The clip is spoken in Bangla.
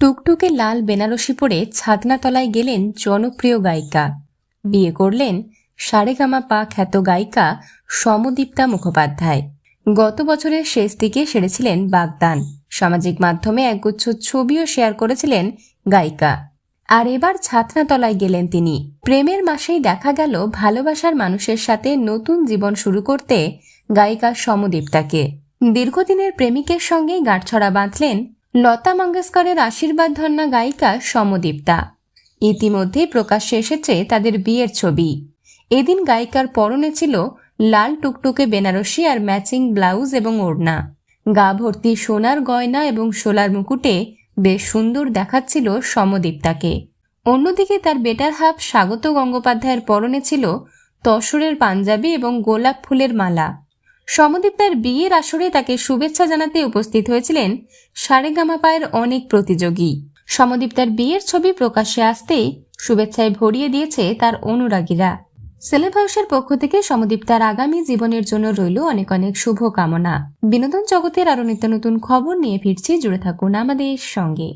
টুকটুকে লাল বেনারসি পরে ছাদনাতলায় গেলেন জনপ্রিয় গায়িকা। বিয়ে করলেন সারেগামা পা খ্যাত গায়িকা সমদীপ্তা মুখোপাধ্যায়। গত বছরের শেষ দিকে সেরেছিলেন বাগদান। সামাজিক মাধ্যমে একগুচ্ছ ছবিও শেয়ার করেছিলেন গায়িকা। আর এবার ছাতনাতলায় গেলেন তিনি। প্রেমের মাসেই দেখা গেল ভালোবাসার মানুষের সাথে নতুন জীবন শুরু করতে গায়িকা সমদীপ্তাকে। দীর্ঘদিনের প্রেমিকের সঙ্গেই গাঁটছড়া বাঁধলেন লতা মঙ্গেশকরের আশীর্বাদ ধন্যা গায়িকা সমদীপ্তা। ইতিমধ্যে প্রকাশ্যে এসেছে তাদের বিয়ের ছবি। এদিন গায়িকার পরনে ছিল লাল টুকটুকে বেনারসি আর ম্যাচিং ব্লাউজ এবং ওড়না। গা ভর্তি সোনার গয়না এবং সোলার মুকুটে বেশ সুন্দর দেখাচ্ছিল সমদীপ্তাকে। অন্যদিকে তার বেটার হাফ স্বাগত গঙ্গোপাধ্যায়ের পরনে ছিল তসরের পাঞ্জাবি এবং গোলাপ ফুলের মালা। সমদীপ্তার বিয়ের আসরে তাকে শুভেচ্ছা জানাতে উপস্থিত হয়েছিলেন সারেগামা পায়ের অনেক প্রতিযোগী। সমদীপ্তার বিয়ের ছবি প্রকাশ্যে আসতেই শুভেচ্ছায় ভরিয়ে দিয়েছে তার অনুরাগীরা। সেলেব হাউসের পক্ষ থেকে সমদীপ্তার আগামী জীবনের জন্য রইল অনেক অনেক শুভ কামনা বিনোদন জগতের আরও নিত্য নতুন খবর নিয়ে ফিরছি। জুড়ে থাকুন আমাদের সঙ্গে।